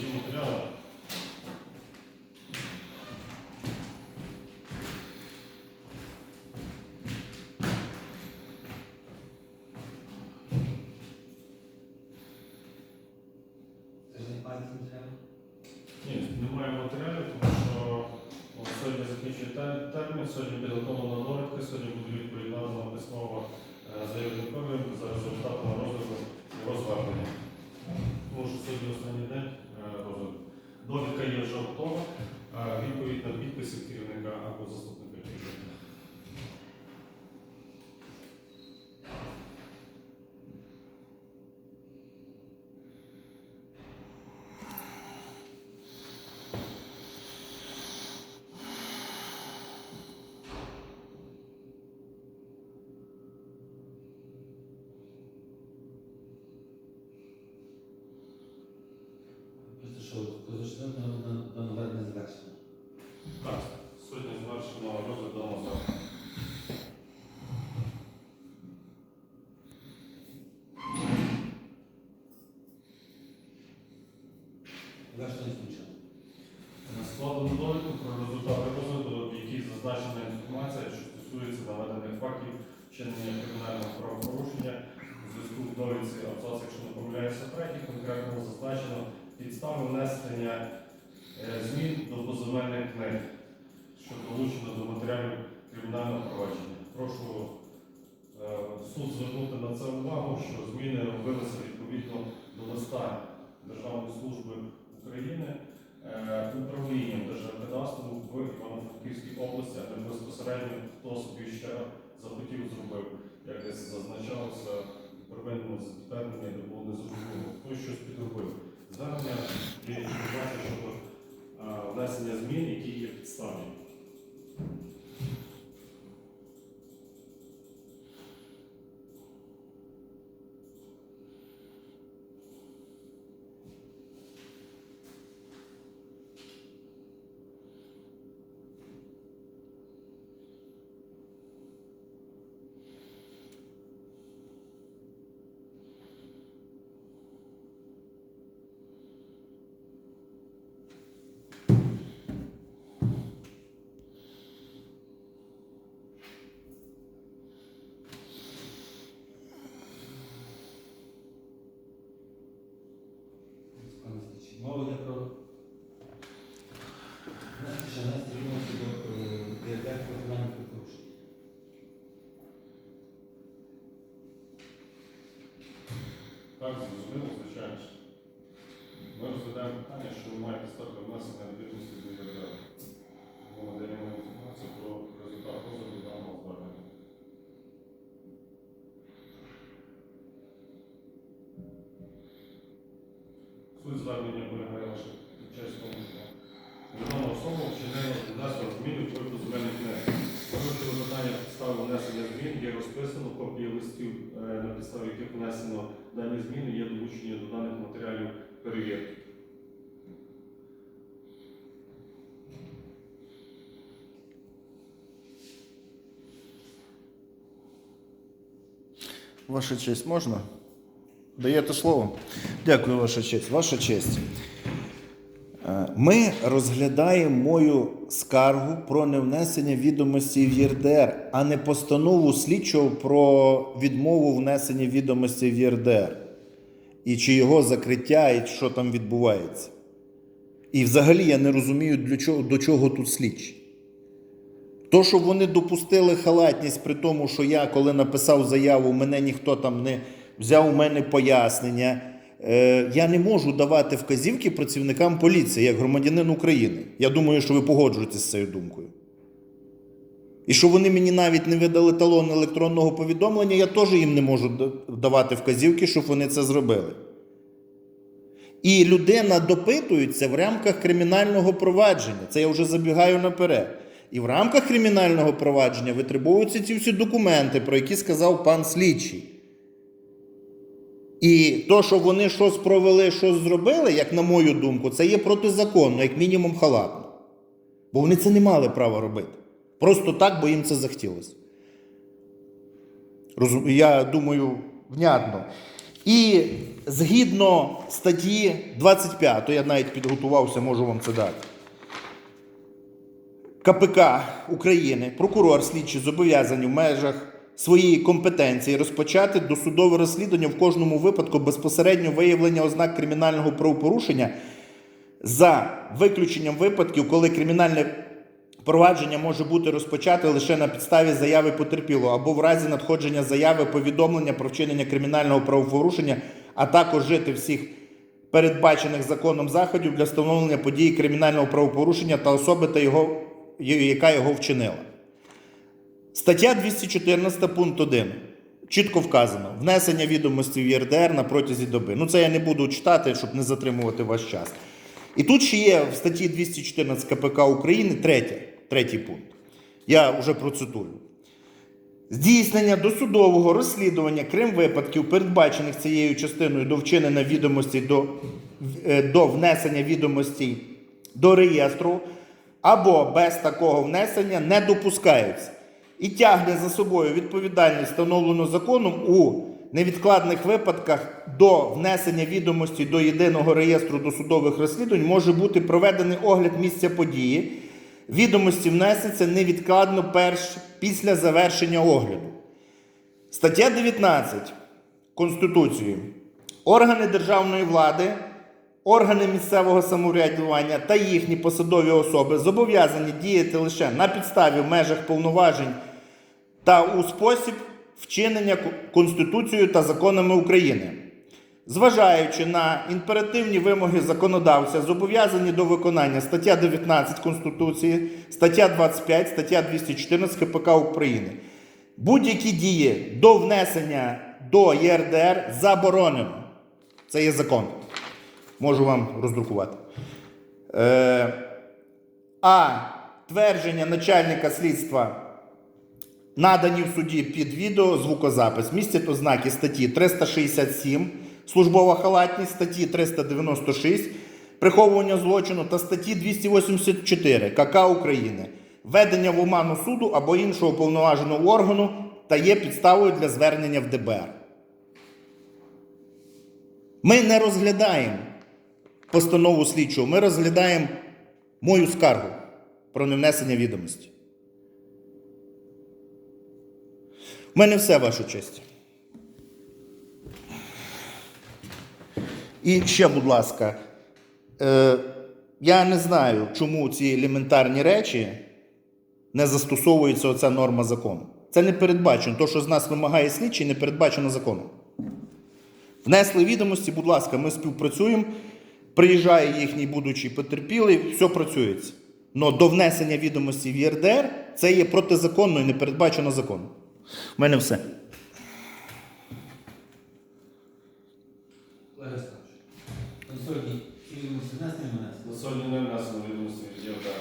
є матеріали. Ж не пам'ять матеріалу. Ні, немає матеріалів, тому що от сьогодні закінчує те- термін, сьогодні підготовлена довідка, сьогодні буде відповідна письмова е, заявникові за результатами розгляду його звернення. Тому що сьогодні останній день е, розгляду. Довідка є вже готова, відповідь на підписи керівника або заступника керівника. Просто що до, до наведення завершення. Так, сьогодні завершено розгляд даного звернення. Завершення скінчено. Складено довідку про результати розгляду, в якій зазначена інформація, що стосується наведених фактів вчинення кримінального правопорушення. У зв'язку з довідці абзац, якщо не помиляюся, третій, конкретно зазначено підстави внесення е, змін до поземельних книг, що долучено до матеріалів кримінального провадження. Прошу е, суд звернути на це увагу, що зміни робилися відповідно до листа Державної служби України е, управлінням Держгеокадастру в Івано-Франківській області, а не безпосередньо хто собі ще захотів зробив, як десь зазначалося первинному зверненні, де було незрозуміло, хто щось підробив. Звернення я щодо внесення змін, які є підставні. Пане слідчий. Мова йде про Знаєте, що нас відомості до ДРД про кримінальне правопорушення. Зрозуміло, звичайно. ж. Ми розглядаємо питання, що ви маєте стати внесення відомості до ЄРДР. Ми надаємо інформацію про результат розгляду даного звернення. Суть звернення полягає лише під час тому, що відома особа вчинила внесла зміни в кілька земельних книг. Вирішили питання підстави внесення змін є розписано, копії листів, е, на підставі яких внесено дані зміни, є долучені до даних матеріалів перевірки. Ваша честь, можна? Даєте слово? Дякую, ваша честь. Ваша честь. Е, Ми розглядаємо мою скаргу про невнесення відомостей в ЄРДР, а не постанову слідчого про відмову внесення відомостей в ЄРДР. І чи його закриття, і що там відбувається. І взагалі я не розумію, для чого, до чого тут слідчі. То, що вони допустили халатність при тому, що я, коли написав заяву, мене ніхто там не взяв у мене пояснення. Е, я не можу давати вказівки працівникам поліції як громадянин України. Я думаю, що ви погоджуєтесь з цією думкою. І що вони мені навіть не видали талон електронного повідомлення, я теж їм не можу давати вказівки, щоб вони це зробили. І людина допитується в рамках кримінального провадження. Це я вже забігаю наперед. І в рамках кримінального провадження витребуються ці всі документи, про які сказав пан слідчий. І то, що вони щось провели, щось зробили, як на мою думку, це є протизаконно, як мінімум халатно. Бо вони це не мали права робити. Просто так, бо їм це захотілося. Я думаю, внятно. І згідно статті 25, я навіть підготувався, можу вам це дати. КПК України, прокурор слідчий зобов'язані в межах своєї компетенції розпочати досудове розслідування в кожному випадку безпосередньо виявлення ознак кримінального правопорушення за виключенням випадків, коли кримінальне провадження може бути розпочате лише на підставі заяви потерпілого або в разі надходження заяви повідомлення про вчинення кримінального правопорушення, а також жити всіх передбачених законом заходів для встановлення події кримінального правопорушення та особи, та його, яка його вчинила. Стаття 214 пункт 1. Чітко вказано: внесення відомостей в ЄРДР на протязі доби. Ну це я не буду читати, щоб не затримувати ваш час. І тут ще є в статті 214 КПК України третє, третій пункт. Я вже процитую. Здійснення досудового розслідування крім випадків, передбачених цією частиною до вчинення відомостей до, е, до внесення відомостей до реєстру або без такого внесення не допускаються і тягне за собою відповідальність, встановлену законом у невідкладних випадках до внесення відомості до єдиного реєстру досудових розслідувань може бути проведений огляд місця події. Відомості внесеться невідкладно перш після завершення огляду. Стаття 19 Конституції. Органи державної влади, органи місцевого самоврядування та їхні посадові особи зобов'язані діяти лише на підставі в межах повноважень та у спосіб вчинення Конституцією та законами України. Зважаючи на імперативні вимоги законодавця, зобов'язані до виконання стаття 19 Конституції, стаття 25, стаття 214 КПК України. Будь-які дії до внесення до ЄРДР заборонено. Це є закон. Можу вам роздрукувати. Е, а твердження начальника слідства надані в суді під відео звукозапис містять ознаки статті 367 службова халатність, статті 396 приховування злочину та статті 284 КК України ведення в оману суду або іншого повноваженого органу та є підставою для звернення в ДБР. Ми не розглядаємо постанову слідчого, ми розглядаємо мою скаргу про невнесення відомості. У мене все, ваша честь. І ще, будь ласка, е, я не знаю, чому ці елементарні речі не застосовується оця норма закону. Це не передбачено. То, що з нас вимагає слідчий, не передбачено законом. Внесли відомості, будь ласка, ми співпрацюємо. Приїжджає їхній будучий потерпілий, все працюється. Но до внесення відомості в ЄРДР це є протизаконно і не передбачено законом. У мене все. Олег Олександрович, на сьогодні ці відомості внесені мене? На сьогодні не внесено відомості від ЄРДР.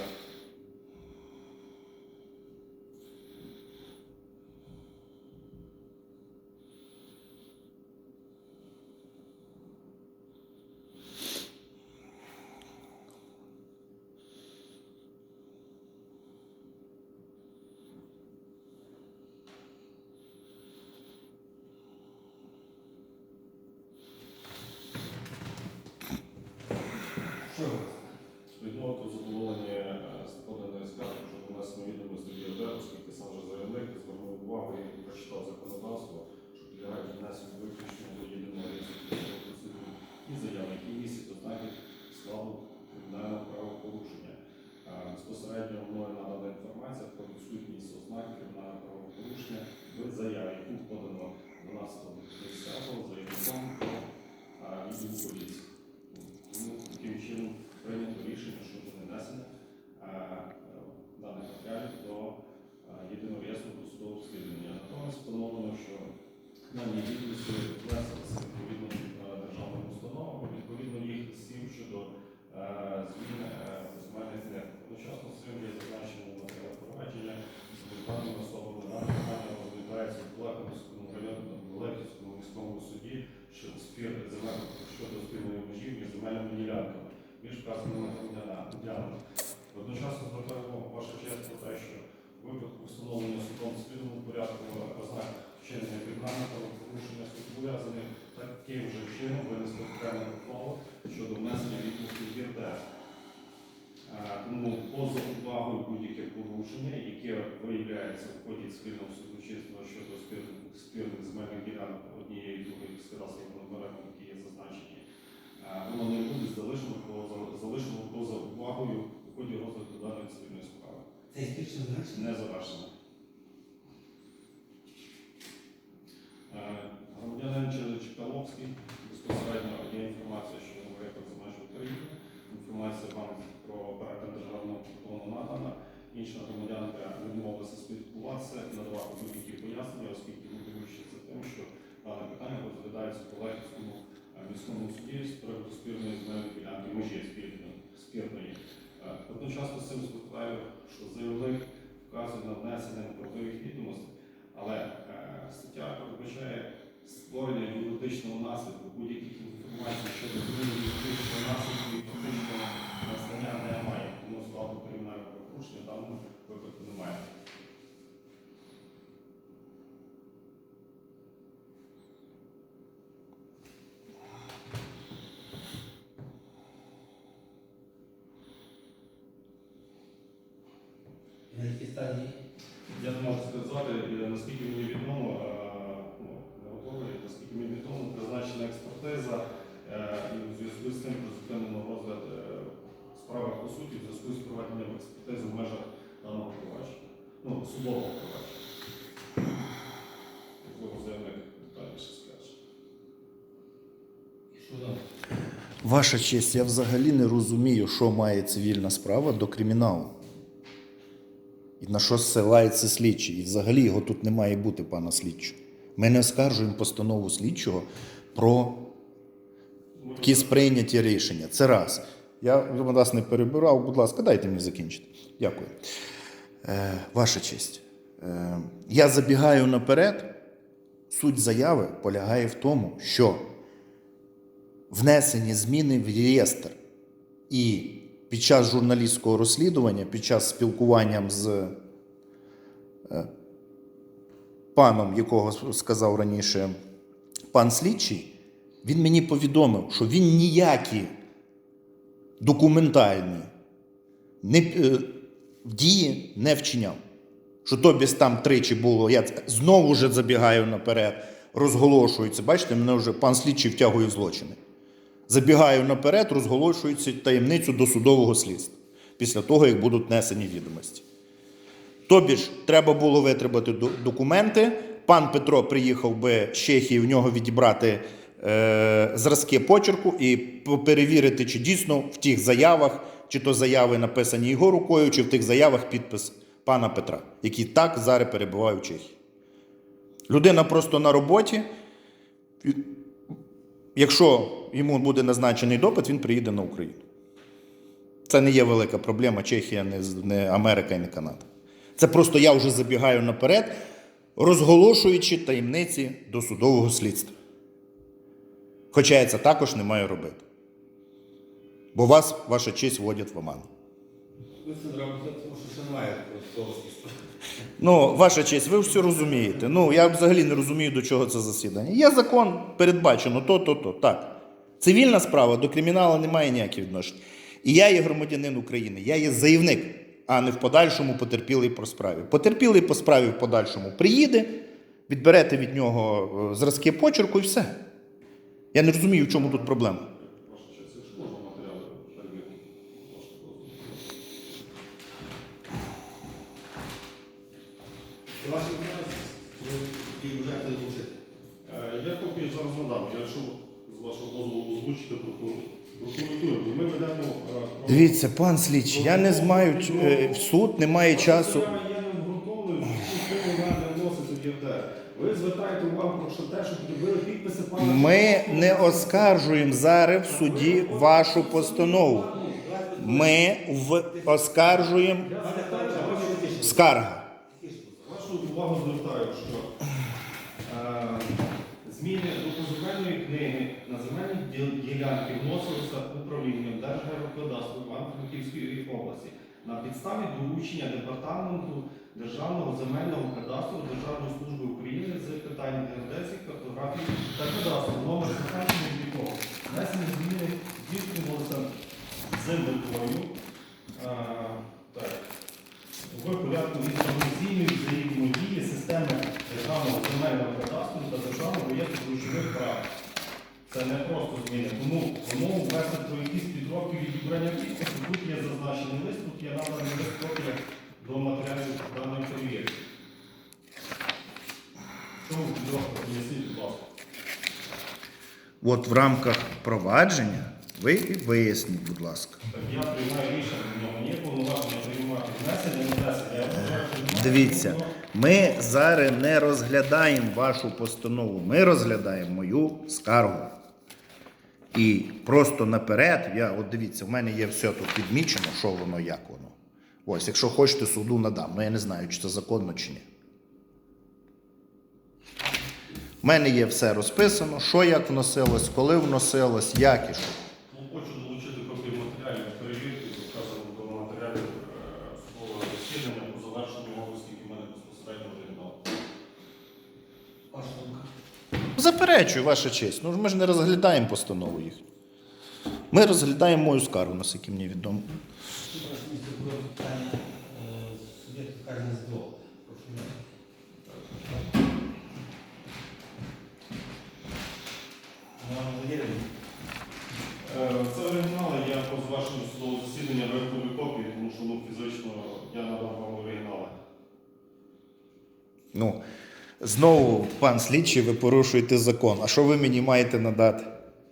Що ви? Відмовити задоволення е, з поданої скарги щодо внесення відомості в ЄРДР, оскільки сам же заявник звернув увагу і прочитав законодавство, що підлягають внесенню виключно до єдиного реєстру процедур і заяви, які містять ознаки складу кримінального правопорушення. Е, Безпосередньо мною надана інформація про відсутність ознак кримінального правопорушення в заяві, яку подано 12.10 заявником про е, відділ поліції. Тому таким чином прийнято рішення щодо нанесення е, е, даних матеріалів до е, єдиного реєстру досудового розслідування. Натомість встановлено, що дані відомості внеслися відповідно державним установам, відповідно їх слів щодо зміни е, земельних книг. Одночасно цим є зазначено матеріал провадження з особами на розглядається в Кулаківському районі в міському суді щодо спір земель щодо спільної межі між земельними ділянками між вказаними громадянами. Одночасно звертаю увагу ваша честь про те, що випадку встановлення судом спільному порядку ознак вчинення кримінального правопорушення зобов'язаний таким же чином винесли окреме ухвалу щодо внесення відомостей в ЄРДР. Е, Тому поза увагою будь-яке порушення, яке виявляється в ході спільного судочинства щодо спірних, земельних ділянок однієї другої кадастровими номерами, які є зазначені, воно не буде залишено залишено поза увагою в ході розгляду даної спільної справи. Це історично значення. Не завершено. Е, Громадянин Чекаловський безпосередньо є інформація, що він виїхав за межі України. Інформація вам про перетин державного кордону надана. Інша громадянка відмовилася спілкуватися і надавати будь-які пояснення, оскільки мотивуючи тим, що дане питання розглядається е, міському суді з приводу спірної земельної ділянки межі спірної. Одночасно з цим звертаю, що заявник вказує на внесення неправдивих відомостей, але е, стаття передбачає створення юридичного наслідку будь-яких інформацій щодо зміни юридичного наслідку і фактичного настання немає. Тому складу кримінального правопорушення в даному випадку немає. На якій стадії? Я не можу сказати, е, наскільки мені відомо, е, ну, не готовий, наскільки мені відомо, призначена експертиза е, і у зв'язку з тим призупинено розгляд е, справи по суті в зв'язку з проведенням експертизи в межах даного провадження. Судового провадження. Можливо, детальніше скаже. Що далі? Ваша честь, я взагалі не розумію, що має цивільна справа до криміналу. І на що зсилається слідчий. І взагалі його тут не має бути, пана слідчого. Ми не оскаржуємо постанову слідчого про якісь прийняті рішення. Це раз. Я вас не перебирав, будь ласка, дайте мені закінчити. Дякую. Е, ваша честь. Е, я забігаю наперед. Суть заяви полягає в тому, що внесені зміни в реєстр. І під час журналістського розслідування, під час спілкування з е, паном, якого сказав раніше пан слідчий, він мені повідомив, що він ніякі документальні не, дії не вчиняв. Що тобі там тричі було, я знову вже забігаю наперед, розголошується. Бачите, мене вже пан слідчий втягує в злочини. Забігаю наперед, розголошується таємницю досудового слідства після того, як будуть несені відомості. Тобі ж треба було витримати документи. Пан Петро приїхав би з Чехії в нього відібрати е, зразки почерку і перевірити, чи дійсно в тих заявах, чи то заяви написані його рукою, чи в тих заявах підпис пана Петра, який так зараз перебуває в Чехії. Людина просто на роботі. Якщо йому буде назначений допит, він приїде на Україну. Це не є велика проблема. Чехія, не, Америка і не Канада. Це просто я вже забігаю наперед, розголошуючи таємниці досудового слідства. Хоча я це також не маю робити. Бо вас, ваша честь, вводять в слова. Ну, ваша честь, ви все розумієте. Ну, я взагалі не розумію, до чого це засідання. Є закон, передбачено то, то, то. Так. Цивільна справа до криміналу не має ніяких відношень. І я є громадянин України, я є заявник, а не в подальшому потерпілий по справі. Потерпілий по справі в подальшому приїде, відберете від нього е, зразки почерку і все. Я не розумію, в чому тут проблема. Ваша честь, якщо можна матеріали перевірити, вашого дозволу. Це ваші інформації, чи ви її бажаєте долучити? Е, Я копію зараз надам. Якщо з вашого ми ведемо. е, Дивіться, пан слідчий, я не знаю, ч- е, в суд немає часу. Я є необґрунтовною, що з цим в ЄРДР. Ви звертаєте увагу про що те, що підробили підписи пана. Ми не оскаржуємо зараз в суді вашу постанову. Ми в оскаржуємо звертаю вашу, скарга. вашу увагу звертаю, що е, зміни до поземельної книги на земельні діл- ділянки вносилися управлінням Держгеокадастру Івано-Франківської області. на підставі доручення департаменту Державного земельного кадастру Державної служби України з питань геодезії, картографії та кадастру номер 16 віков. Внесені зміни здійснювалися з метою е, в порядку інформаційної взаємодії системи Державного земельного кадастру та Державного прав. Це не просто зміни. Тому тому ввести про якісь підробки відібрання підпису, тут є зазначений лист, тут є наданий лист копія до матеріалів даної перевірки. Ви? Поясніть, будь ласка. От в рамках провадження ви і виясніть, будь ласка. Так я приймаю рішення, в ньому є повноваження приймати внесення, не внесення. Я вважаю, що Дивіться, ми зараз не розглядаємо вашу постанову, ми розглядаємо мою скаргу. І просто наперед, я, от дивіться, в мене є все тут підмічено, що воно, як воно. Ось, якщо хочете, суду надам. Ну я не знаю, чи це законно чи ні. У мене є все розписано, що як вносилось, коли вносилось, як і що. Ну, Хочу долучити копію матеріалів перевірки, вказано до матеріалів е, судового засідання по завершенню мого, оскільки в мене безпосередньо оригінал. Ваша думка. Заперечую, ваша честь. Ну ми ж не розглядаємо постанову їх. Ми розглядаємо мою скаргу, наскільки мені відомо. Це оригінали, я по завершенню судового засідання виготовлю копії, тому що ну, фізично я надав вам оригінали. Ну, знову, пан слідчий, ви порушуєте закон. А що ви мені маєте надати?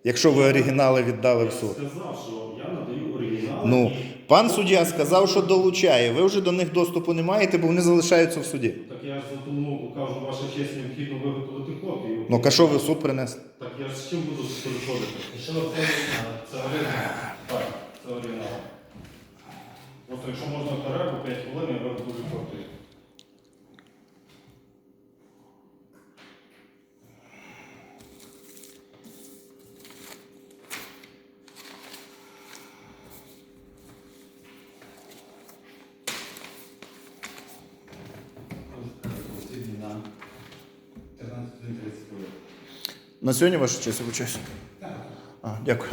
Якщо ви оригінали віддали в суд? Я сказав, що я надаю оригінали. Ну, пан суддя сказав, що долучає. Ви вже до них доступу не маєте, бо вони залишаються в суді. Так я ж за тому кажу, ваша честь необхідно виготовити копію. Ну, а що ви в суд принесли? Так я ж з чим буду переходити? Що ви входите? Це оригінал. Так, це оригінал. Просто якщо можна перерву 5 хвилин, я виготовлю копію. Сьогодні на 13.30 На сьогодні ваша честь обучаюся. Так. А, дякую.